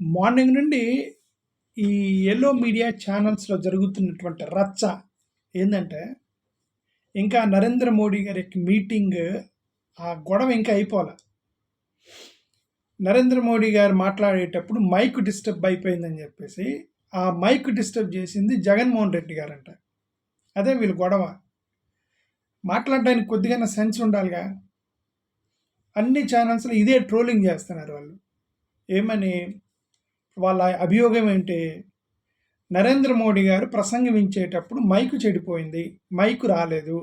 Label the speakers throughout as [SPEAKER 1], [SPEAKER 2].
[SPEAKER 1] Morning నుండి ఈ yellow media ఛానల్స్‌లో జరుగుతున్నటువంటి రచ్చ ఏంటంటే ఇంకా నరేంద్ర మోడీ గారి మీటింగ్ ఆ గొడవ ఇంకా అయిపోలే నరేంద్ర మోడీ గారు మాట్లాడేటప్పుడు మైక్ డిస్టర్బ్ అయిపోయిందని చెప్పేసి ఆ మైక్ డిస్టర్బ్ చేసింది జగన్‌మోహన్ రెడ్డి గారంట. అదే వీళ్ళు గొడవ. మాట్లాడడానికి కొద్దిగా సెన్స్ ఉండాలిగా. అన్ని ఛానల్స్‌లో ఇదే ట్రోలింగ్ చేస్తున్నారు వాళ్ళు. ఏమని? వాళ్ళ అభియోగం ఏంటి? నరేంద్ర మోడీ గారు ప్రసంగమించేటప్పుడు మైకు చెడిపోయింది. మైకు రాలేదు.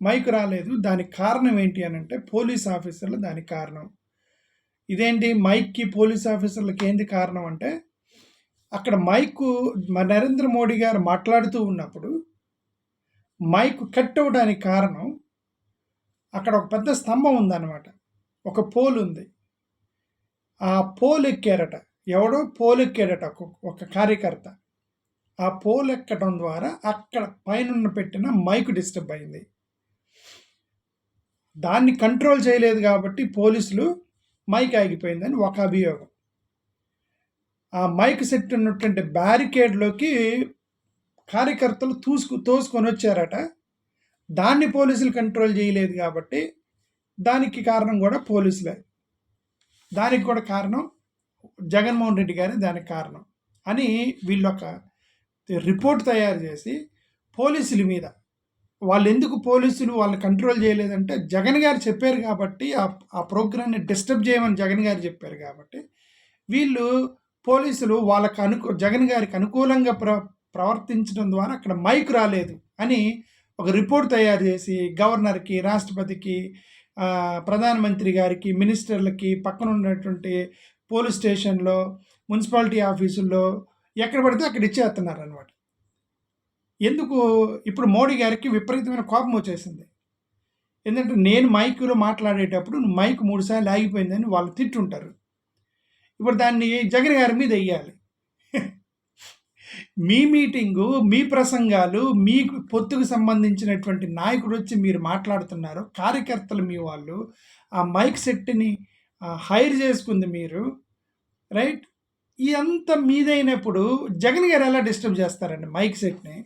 [SPEAKER 1] మైకు రాలేదు. దానికి కారణం ఏంటి అని అంటే పోలీస్ ఆఫీసర్లు దానికి కారణం. ఇదేంటి మైక్‌కి పోలీస్ ఆఫీసర్లకి ఏంది కారణం అంటే, అక్కడ మైకు నరేంద్ర మోడీ గారు మాట్లాడుతూ ఉన్నప్పుడు మైక్ కట్ అవ్వడానికి కారణం అక్కడ ఒక పెద్ద స్తంభం ఉందన్నమాట. ఒక పోల్ ఉంది. ఆ పోల్ ఎక్కారట. ఎవడో పోలెక్కాడట ఒక కార్యకర్త. ఆ పోల్ ఎక్కడం ద్వారా అక్కడ పైన పెట్టిన మైక్ డిస్టర్బ్ అయింది. దాన్ని కంట్రోల్ చేయలేదు కాబట్టి పోలీసులు మైక్ ఆగిపోయిందని ఒక అభియోగం. ఆ మైక్ సెట్ ఉన్నటువంటి బ్యారికేడ్‌లోకి కార్యకర్తలు తూసుకు తోసుకొని వచ్చారట దాన్ని పోలీసులు కంట్రోల్ చేయలేదు కాబట్టి దానికి కారణం కూడా పోలీసులే. దానికి కూడా కారణం జగన్‌మోహన్ రెడ్డి గారే దానికి కారణం. అని వీళ్ళొక రిపోర్ట్ తయారు చేసి పోలీసుల మీద వాళ్ళెందుకు పోలీసులు వాళ్ళని కంట్రోల్ చేయలేదంటే జగన్ గారు చెప్పారు కాబట్టి ఆ ఆ ప్రోగ్రామ్‌ని డిస్టర్బ్ చేయమని జగన్ గారు చెప్పారు కాబట్టి వీళ్ళు పోలీసులు వాళ్ళకు అనుకూ జగన్ గారికి అనుకూలంగా ప్ర ప్రవర్తించడం ద్వారా అక్కడ మైక్ రాలేదు అని ఒక రిపోర్ట్ తయారు చేసి గవర్నర్‌కి, రాష్ట్రపతికి, ప్రధానమంత్రి గారికి, మినిస్టర్‌లకి, పక్కన ఉన్నటువంటి పోలీస్ స్టేషన్‌లో, మున్సిపాలిటీ ఆఫీసుల్లో ఎక్కడ పడితే అక్కడ ఇచ్చేస్తున్నారనమాట. ఎందుకు ఇప్పుడు మోడీ గారికి విపరీతమైన కోపం వచ్చేసింది. ఎందుకంటే నేను మైక్‌లో మాట్లాడేటప్పుడు మైక్ మూడుసార్లు ఆగిపోయిందని వాళ్ళు తిట్టుంటారు. ఇప్పుడు దాన్ని జగన్ గారి మీద వెయ్యాలి మీ మీటింగు, మీ ప్రసంగాలు, మీకు పొత్తుకు సంబంధించినటువంటి నాయకుడు వచ్చి మీరు మాట్లాడుతున్నారు. కార్యకర్తలు మీ వాళ్ళు. ఆ మైక్ సెట్‌ని హైర్ చేసుకుంది మీరు. రైట్? ఇదంతా మీదైనప్పుడు జగన్ గారు ఎలా డిస్టర్బ్ చేస్తారండి మైక్ సెట్‌ని?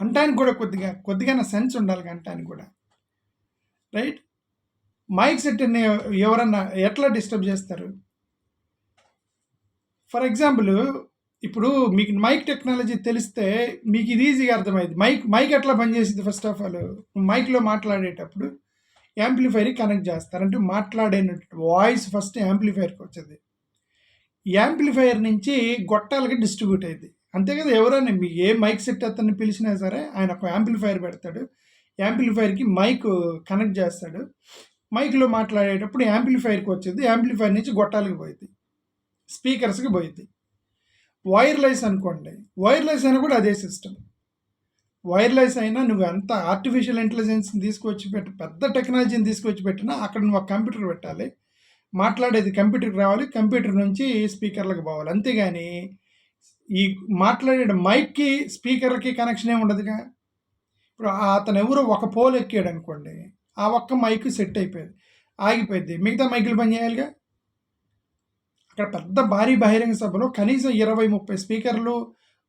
[SPEAKER 1] అంటానికి కూడా కొద్దిగా కొద్దిగా సెన్స్ ఉండాలి అంటానికి కూడా రైట్? మైక్ సెట్‌ని ఎవరన్నా ఎట్లా డిస్టర్బ్ చేస్తారు ఫర్ ఎగ్జాంపుల్ ఇప్పుడు మీకు మైక్ టెక్నాలజీ తెలిస్తే మీకు ఇది ఈజీగా అర్థమైంది మైక్ మైక్ ఎట్లా పనిచేసింది ఫస్ట్ ఆఫ్ ఆల్ మైక్‌లో మాట్లాడేటప్పుడు యాంప్లిఫైర్‌కి కనెక్ట్ చేస్తారు అంటే మాట్లాడే వాయిస్ ఫస్ట్ యాంప్లిఫైర్‌కి వచ్చేది. యాంప్లిఫైయర్ నుంచి గొట్టాలకి డిస్ట్రిబ్యూట్ అయింది అంతే కదా! ఎవరైనా మీ ఏ మైక్ సెట్ అతన్ని పిలిచినా సరే ఆయన ఒక యాంప్లిఫైయర్ పెడతాడు. యాంప్లిఫైర్‌కి మైక్ కనెక్ట్ చేస్తాడు మైక్‌లో మాట్లాడేటప్పుడు యాంప్లిఫైర్‌కి వచ్చేది. యాంప్లిఫైర్ నుంచి గొట్టాలకి పోయింది స్పీకర్స్‌కి పోయింది వైర్‌లెస్ అనుకోండి. వైర్‌లెస్ అయినా కూడా అదే సిస్టమ్. వైర్‌లెస్ అయినా నువ్వు ఎంత ఆర్టిఫిషియల్ ఇంటెలిజెన్స్‌ని తీసుకొచ్చి పెట్టి పెద్ద టెక్నాలజీని తీసుకొచ్చి పెట్టినా అక్కడ నువ్వు ఒక కంప్యూటర్ పెట్టాలి. మాట్లాడేది కంప్యూటర్‌కి రావాలి. కంప్యూటర్ నుంచి స్పీకర్లకు పోవాలి. అంతేగాని ఈ మాట్లాడే మైక్‌కి, స్పీకర్‌లకి కనెక్షన్ ఏమి ఉండదుగా. ఇప్పుడు అతను ఎవరో ఒక పోల్ ఎక్కాడనుకోండి. ఆ ఒక్క మైక్ సెట్ అయిపోయేది. ఆగిపోయింది మిగతా మైకులు పనిచేయాలిగా. అక్కడ పెద్ద భారీ బహిరంగ సభలో కనీసం 20, 30 స్పీకర్‌లు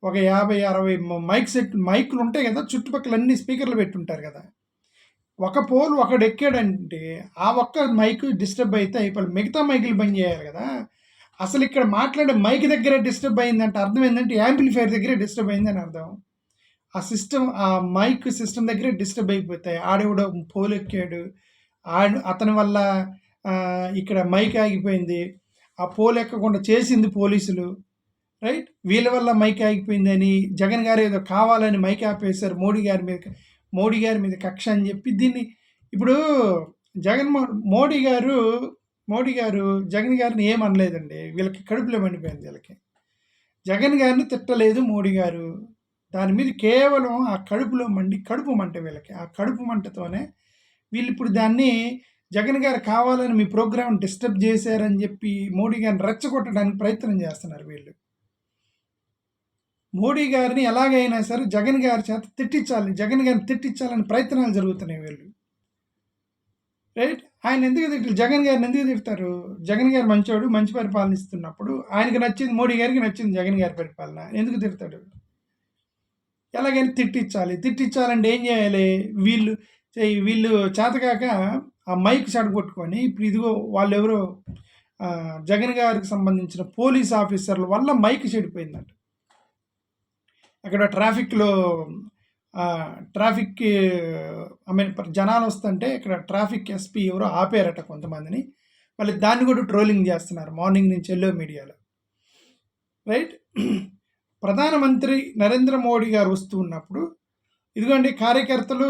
[SPEAKER 1] ఒక యాభై అరవై మైక్ సెట్ మైకులు ఉంటాయి కదా చుట్టుపక్కల అన్ని స్పీకర్‌లు పెట్టుంటారు కదా ఒక పోల్ ఒకడు ఎక్కాడంటే ఆ ఒక్క మైక్ డిస్టర్బ్ అయితే అయిపోయి మిగతా మైకులు పనిచేయాలి కదా అసలు ఇక్కడ మాట్లాడే మైక్ దగ్గరే డిస్టర్బ్ అయిందంటే అర్థం ఏంటంటే యాంప్లిఫైర్ దగ్గరే డిస్టర్బ్ అయిందని అర్థం. ఆ సిస్టమ్ ఆ మైక్ సిస్టమ్ దగ్గరే డిస్టర్బ్ అయిపోతాయి. ఆడెవడో పోల్ ఎక్కాడు. ఆడు అతని వల్ల ఇక్కడ మైక్ ఆగిపోయింది. ఆ పోల్ ఎక్కకుండా చేసింది పోలీసులు. రైట్? వీళ్ళ వల్ల మైక్ ఆగిపోయిందని జగన్ గారు ఏదో కావాలని మైక్ ఆపేశారు మోడీ గారి మీద మోడీ గారి మీద కక్ష అని చెప్పి దీన్ని ఇప్పుడు జగన్‌మోహన్ మోడీ గారు మోడీ గారు జగన్ గారిని ఏమనలేదండి వీళ్ళకి కడుపులో మండిపోయింది వీళ్ళకి. జగన్ గారిని తిట్టలేదు మోడీ గారు. దాని మీద కేవలం ఆ కడుపులో మండి కడుపు మంట వీళ్ళకి. ఆ కడుపు మంటతోనే వీళ్ళు ఇప్పుడు దాన్ని జగన్ గారు కావాలని మీ ప్రోగ్రాం డిస్టర్బ్ చేశారని చెప్పి మోడీ గారిని రెచ్చగొట్టడానికి ప్రయత్నం చేస్తున్నారు వీళ్ళు. మోడీ గారిని ఎలాగైనా సరే జగన్ గారి చేత తిట్టించాలి. జగన్ గారిని తిట్టించాలని ప్రయత్నాలు జరుగుతున్నాయి వీళ్ళు. రైట్? ఆయన ఎందుకు తిట్టారు? జగన్ గారిని ఎందుకు తిడతారు? జగన్ గారు మంచోడు మంచి పరిపాలన ఇస్తున్నప్పుడు ఆయనకి నచ్చింది మోడీ గారికి నచ్చింది జగన్ గారి పరిపాలన. ఎందుకు తిడతాడు? ఎలాగైనా తిట్టించాలి. తిట్టించాలంటే ఏం చేయాలి? వీళ్ళు వీళ్ళు చేతకాక ఆ మైక్ చెడగొట్టుకొని ఇప్పుడు ఇదిగో వాళ్ళు ఎవరో జగన్ గారికి సంబంధించిన పోలీస్ ఆఫీసర్ల వల్ల మైక్ చెడిపోయిందంట. అక్కడ ట్రాఫిక్లో ట్రాఫిక్ ఐ మీన్ జనాలు వస్తుంటే ఇక్కడ ట్రాఫిక్ ఎస్పీ ఎవరో ఆపారట కొంతమందిని. మళ్ళీ దాన్ని కూడా ట్రోలింగ్ చేస్తున్నారు. మార్నింగ్ నుంచి ఎల్లో మీడియాలో. రైట్? ప్రధానమంత్రి నరేంద్ర మోడీ గారు వస్తూ ఉన్నప్పుడు ఇదిగోండి కార్యకర్తలు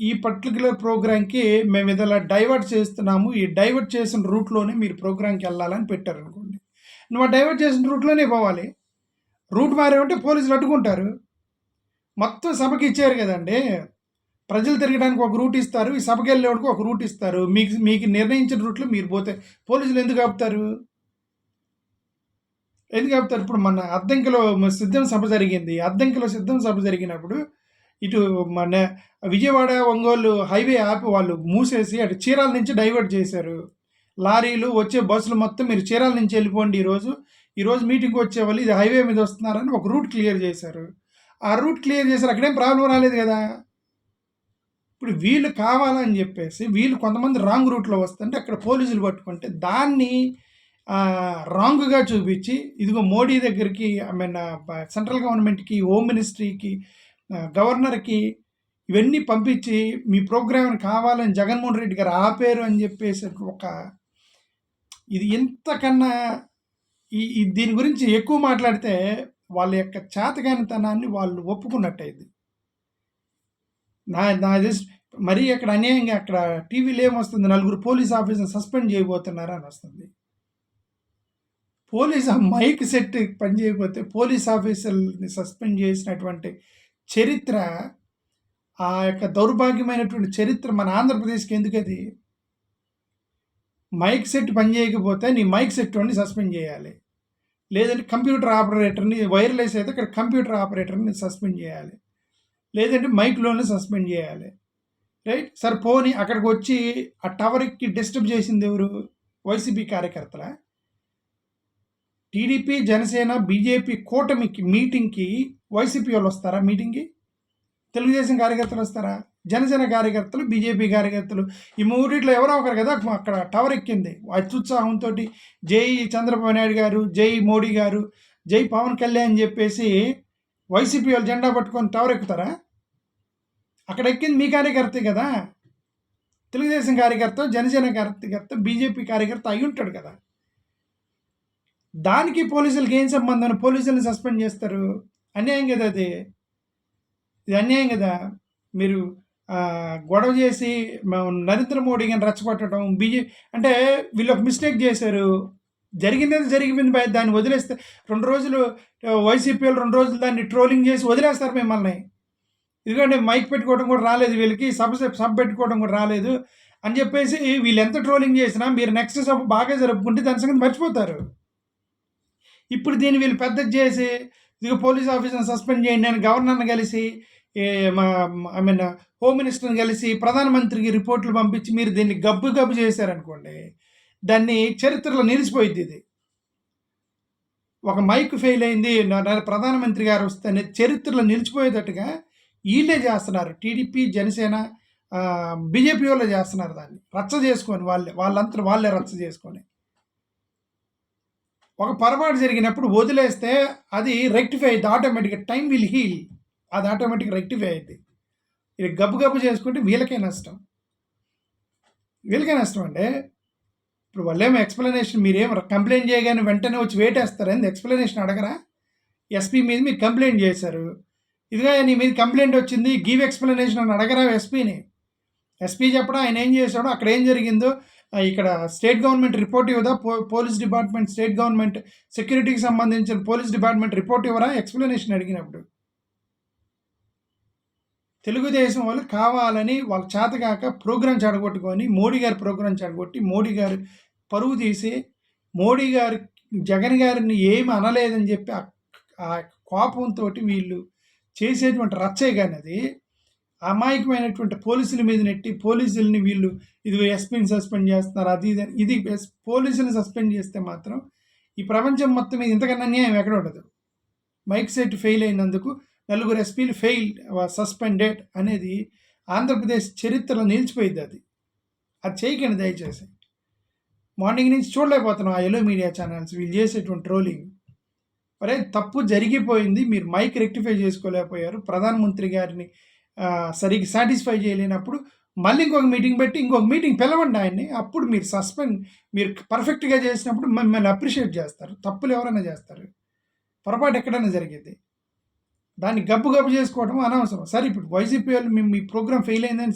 [SPEAKER 1] ఈ పర్టికులర్ ప్రోగ్రాంకి మేము ఇదలా డైవర్ట్ చేస్తున్నాము. ఈ డైవర్ట్ చేసిన రూట్లోనే మీరు ప్రోగ్రాంకి వెళ్ళాలని పెట్టారు అనుకోండి నువ్వు ఆ డైవర్ట్ చేసిన రూట్లోనే పోవాలి. రూట్ మారేమంటే పోలీసులు అడ్డుకుంటారు. మొత్తం సభకి ఇచ్చారు కదండి. ప్రజలు తిరగడానికి ఒక రూట్ ఇస్తారు. ఈ సభకి వెళ్ళేవాడికి ఒక రూట్ ఇస్తారు. మీకు మీకు నిర్ణయించిన రూట్లో మీరు పోతే పోలీసులు ఎందుకు ఆపుతారు? ఎందుకు ఆపుతారు? ఇప్పుడు మన అద్దంకిలో సిద్ధం సభ జరిగింది. అద్దంకిలో సిద్ధం సభ జరిగినప్పుడు ఇటు మన విజయవాడ ఒంగోలు హైవే ఆపి వాళ్ళు మూసేసి అటు చీరాల నుంచి డైవర్ట్ చేశారు. లారీలు వచ్చే బస్సులు మొత్తం మీరు చీరాల నుంచి వెళ్ళిపోండి ఈరోజు. ఈరోజు మీటింగ్కి వచ్చే వాళ్ళు ఇది హైవే మీద వస్తున్నారని ఒక రూట్ క్లియర్ చేశారు. ఆ రూట్ క్లియర్ చేశారు. అక్కడేం ప్రాబ్లం రాలేదు కదా? ఇప్పుడు వీళ్ళు కావాలని చెప్పేసి వీళ్ళు కొంతమంది రాంగ్ రూట్లో వస్తుంటే అక్కడ పోలీసులు పట్టుకుంటే దాన్ని రాంగ్గా చూపించి ఇదిగో మోడీ దగ్గరికి ఐ మీన్ సెంట్రల్ గవర్నమెంట్కి హోమ్ మినిస్ట్రీకి గవర్నర్కి ఇవన్నీ పంపించి మీ ప్రోగ్రామ్ని కావాలని జగన్మోహన్ రెడ్డి గారు ఆపారు అని చెప్పేసి ఒక ఇది ఎంతకన్నా ఈ దీని గురించి ఎక్కువ మాట్లాడితే వాళ్ళ యొక్క చేతగానితనాన్ని వాళ్ళు ఒప్పుకున్నట్టయింది. నా నా జస్ట్ మరీ అక్కడ అన్యాయంగా అక్కడ టీవీలో ఏమొస్తుంది? నలుగురు పోలీస్ ఆఫీసర్ సస్పెండ్ చేయబోతున్నారు అని వస్తుంది. పోలీస్ మైక్ సెట్ పనిచేయకపోతే పోలీస్ ఆఫీసర్ని సస్పెండ్ చేసినటువంటి చరిత్ర ఆ యొక్క దౌర్భాగ్యమైనటువంటి చరిత్ర మన ఆంధ్రప్రదేశ్కి ఎందుకది మైక్ సెట్ పనిచేయకపోతే నీ మైక్ సెట్ వాడిని సస్పెండ్ చేయాలి. లేదంటే కంప్యూటర్ ఆపరేటర్ని వైర్లెస్ అయితే ఇక్కడ కంప్యూటర్ ఆపరేటర్ని సస్పెండ్ చేయాలి. లేదంటే మైక్లోని సస్పెండ్ చేయాలి. రైట్? సార్ పోనీ అక్కడికి వచ్చి ఆ టవర్కి డిస్టర్బ్ చేసింది ఎవరు? వైసీపీ కార్యకర్తల? టీడీపీ జనసేన బీజేపీ కూటమికి మీటింగ్కి వైసీపీ వాళ్ళు వస్తారా? మీటింగ్కి? తెలుగుదేశం కార్యకర్తలు వస్తారా? జనసేన కార్యకర్తలు బీజేపీ కార్యకర్తలు ఈ మూడిట్లో ఎవరో ఒకరు కదా అక్కడ టవర్ ఎక్కింది. అత్యుత్సాహంతో జై చంద్రబాబు నాయుడు గారు జై మోడీ గారు జై పవన్ కళ్యాణ్ అని చెప్పేసి వైసీపీ వాళ్ళు జెండా పట్టుకొని టవర్ ఎక్కుతారా? అక్కడ ఎక్కింది మీ కార్యకర్తే కదా. తెలుగుదేశం కార్యకర్త జనసేన కార్యకర్త బీజేపీ కార్యకర్త అయి ఉంటాడు కదా. దానికి పోలీసులకి ఏం సంబంధం? పోలీసులను సస్పెండ్ చేస్తారు. అన్యాయం కదా అది. ఇది అన్యాయం కదా. మీరు గొడవ చేసి నరేంద్ర మోడీ గారిని రెచ్చగొట్టడం బీజే అంటే వీళ్ళు ఒక మిస్టేక్ చేశారు. జరిగింది జరిగిపోయింది బయట దాన్ని వదిలేస్తే రెండు రోజులు వైసీపీలు రెండు రోజులు దాన్ని ట్రోలింగ్ చేసి వదిలేస్తారు మిమ్మల్ని. ఎందుకంటే మైక్ పెట్టుకోవడం కూడా రాలేదు వీళ్ళకి సభ సభ పెట్టుకోవడం కూడా రాలేదు అని చెప్పేసి వీళ్ళు ఎంత ట్రోలింగ్ చేసినా మీరు నెక్స్ట్ సభ బాగా జరుపుకుంటే దాని సంగతి మర్చిపోతారు. ఇప్పుడు దీన్ని వీళ్ళు పెద్ద చేసి ఇదిగో పోలీస్ ఆఫీసర్ని సస్పెండ్ చేయండి అని గవర్నర్ని కలిసి ఐ మీన్ హోమ్ మినిస్టర్ని కలిసి ప్రధానమంత్రికి రిపోర్ట్లు పంపించి మీరు దీన్ని గబ్బు గబ్బు చేశారనుకోండి దాన్ని చరిత్రలో నిలిచిపోయింది ఇది. ఒక మైక్ ఫెయిల్ అయింది ప్రధానమంత్రి గారు వస్తే చరిత్రలో నిలిచిపోయేటట్టుగా వీళ్ళే చేస్తున్నారు. టీడీపీ జనసేన బీజేపీ వాళ్ళే చేస్తున్నారు దాన్ని. రచ్చ చేసుకొని వాళ్ళే వాళ్ళంతా వాళ్ళే రచ్చ చేసుకొని. ఒక పొరపాటు జరిగినప్పుడు వదిలేస్తే అది రెక్టిఫై అయింది ఆటోమేటిక్గా టైం విల్ హీల్. అది ఆటోమేటిక్గా రెక్టిఫై అయింది ఇది గబ్బు గబ్బు చేసుకుంటే వీళ్ళకే నష్టం. వీళ్ళకే నష్టం అంటే ఇప్పుడు వాళ్ళేమో ఎక్స్ప్లెనేషన్ మీరేం కంప్లైంట్ చేయగానే వెంటనే వచ్చి వేటేస్తారని ఎక్స్ప్లెనేషన్ అడగరా? ఎస్పీ మీద మీరు కంప్లైంట్ చేశారు. ఇదిగా నీ మీద కంప్లైంట్ వచ్చింది గివ్ ఎక్స్ప్లెనేషన్ అని అడగరా ఎస్పీని ఎస్పీ చెప్పడం? ఆయన ఏం చేశాడో? అక్కడ ఏం జరిగిందో? ఇక్కడ స్టేట్ గవర్నమెంట్ రిపోర్ట్ ఇవ్వదా? పో పోలీస్ డిపార్ట్మెంట్ స్టేట్ గవర్నమెంట్ సెక్యూరిటీకి సంబంధించిన పోలీస్ డిపార్ట్మెంట్ రిపోర్ట్ ఇవ్వరా? ఎక్స్ప్లెనేషన్ అడిగినప్పుడు. తెలుగుదేశం వాళ్ళు కావాలని వాళ్ళ చేతగాక ప్రోగ్రాం చెడగొట్టుకొని మోడీ గారి ప్రోగ్రాం చెడగొట్టి మోడీ గారు పరువు తీసి మోడీ గారి జగన్ గారిని ఏమి అనలేదని చెప్పి ఆ కోపంతో వీళ్ళు చేసేటువంటి రచ్చే కానీ అది అమాయకమైనటువంటి పోలీసుల మీద నెట్టి పోలీసుల్ని వీళ్ళు ఇది ఎస్పీని సస్పెండ్ చేస్తున్నారు అది ఇది అని. ఇది పోలీసులను సస్పెండ్ చేస్తే మాత్రం ఈ ప్రపంచం మొత్తం మీద ఇంతకన్నా అన్యాయం ఎక్కడ ఉండదు మైక్ సెట్ ఫెయిల్ అయినందుకు నలుగురు ఎస్పీలు ఫెయిల్ సస్పెండెడ్ అనేది ఆంధ్రప్రదేశ్ చరిత్రలో నిలిచిపోయింది అది. అది చేయకండి దయచేసి. మార్నింగ్ నుంచి చూడలేకపోతున్నాం ఆ ఎలో మీడియా ఛానల్స్ వీళ్ళు చేసేటువంటి ట్రోలింగ్ అరే తప్పు జరిగిపోయింది మీరు మైక్ రెక్టిఫై చేసుకోలేకపోయారు ప్రధానమంత్రి గారిని సరిగ్గా సాటిస్ఫై చేయలేనప్పుడు మళ్ళీ ఇంకొక మీటింగ్ పెట్టి ఇంకొక మీటింగ్ పిలవండి ఆయన్ని. అప్పుడు మీరు సస్పెండ్ మీరు పర్ఫెక్ట్గా చేసినప్పుడు మిమ్మల్ని అప్రిషియేట్ చేస్తారు. తప్పులు ఎవరైనా చేస్తారు. పొరపాటు ఎక్కడైనా జరిగేది. దాన్ని గబ్బు గబ్బు చేసుకోవడం అనవసరం. సరే ఇప్పుడు వైసీపీ వాళ్ళు మేము మీ ప్రోగ్రామ్ ఫెయిల్ అయిందని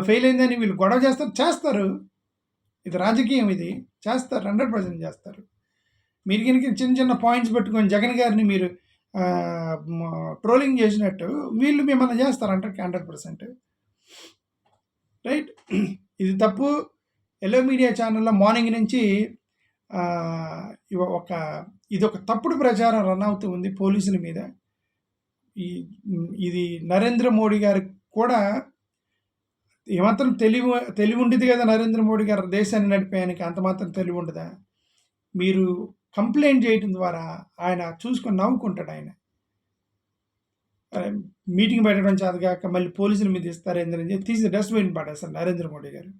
[SPEAKER 1] ఫెయిల్ అయిందని వీళ్ళు గొడవ చేస్తారు చేస్తారు. ఇది రాజకీయం ఇది. చేస్తారు హండ్రెడ్ పర్సెంట్ చేస్తారు. మీరు కనుక చిన్న చిన్న పాయింట్స్ పెట్టుకొని జగన్ గారిని మీరు ట్రోలింగ్ చేసినట్టు వీళ్ళు మిమ్మల్ని చేస్తారు హండ్రెడ్ హండ్రెడ్ పర్సెంట్. రైట్? ఇది తప్పు. ఎల్లో మీడియా ఛానల్లో మార్నింగ్ నుంచి ఇవ- ఒక ఇది ఒక తప్పుడు ప్రచారం రన్ అవుతూ ఉంది పోలీసుల మీద. ఈ ఇది నరేంద్ర మోడీ గారికి కూడా ఏమాత్రం తెలివి తెలివి ఉండేది కదా నరేంద్ర మోడీ గారు దేశాన్ని నడిపేయడానికి అంత మాత్రం తెలివి ఉండదా మీరు కంప్లైంట్ చేయడం ద్వారా ఆయన చూసుకొని నవ్వుకుంటాడు ఆయన. మీటింగ్ పెట్టడం చేతగాక మళ్ళీ పోలీసుల మీద ఇస్తారు ఏందని చెప్పి తీసి డస్ట్బిన్ పడేస్తారు నరేంద్ర మోడీ గారు.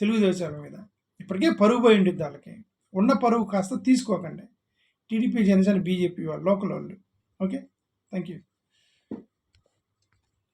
[SPEAKER 1] తెలుగుదేశం మీద. ఇప్పటికే పరుగు పోయి ఉండిద్ది వాళ్ళకి. ఉన్న పరువు కాస్త తీసుకోకండి. టీడీపీ జనసేన బీజేపీ వాళ్ళు లోకల్ వాళ్ళు. ఓకే? Thank you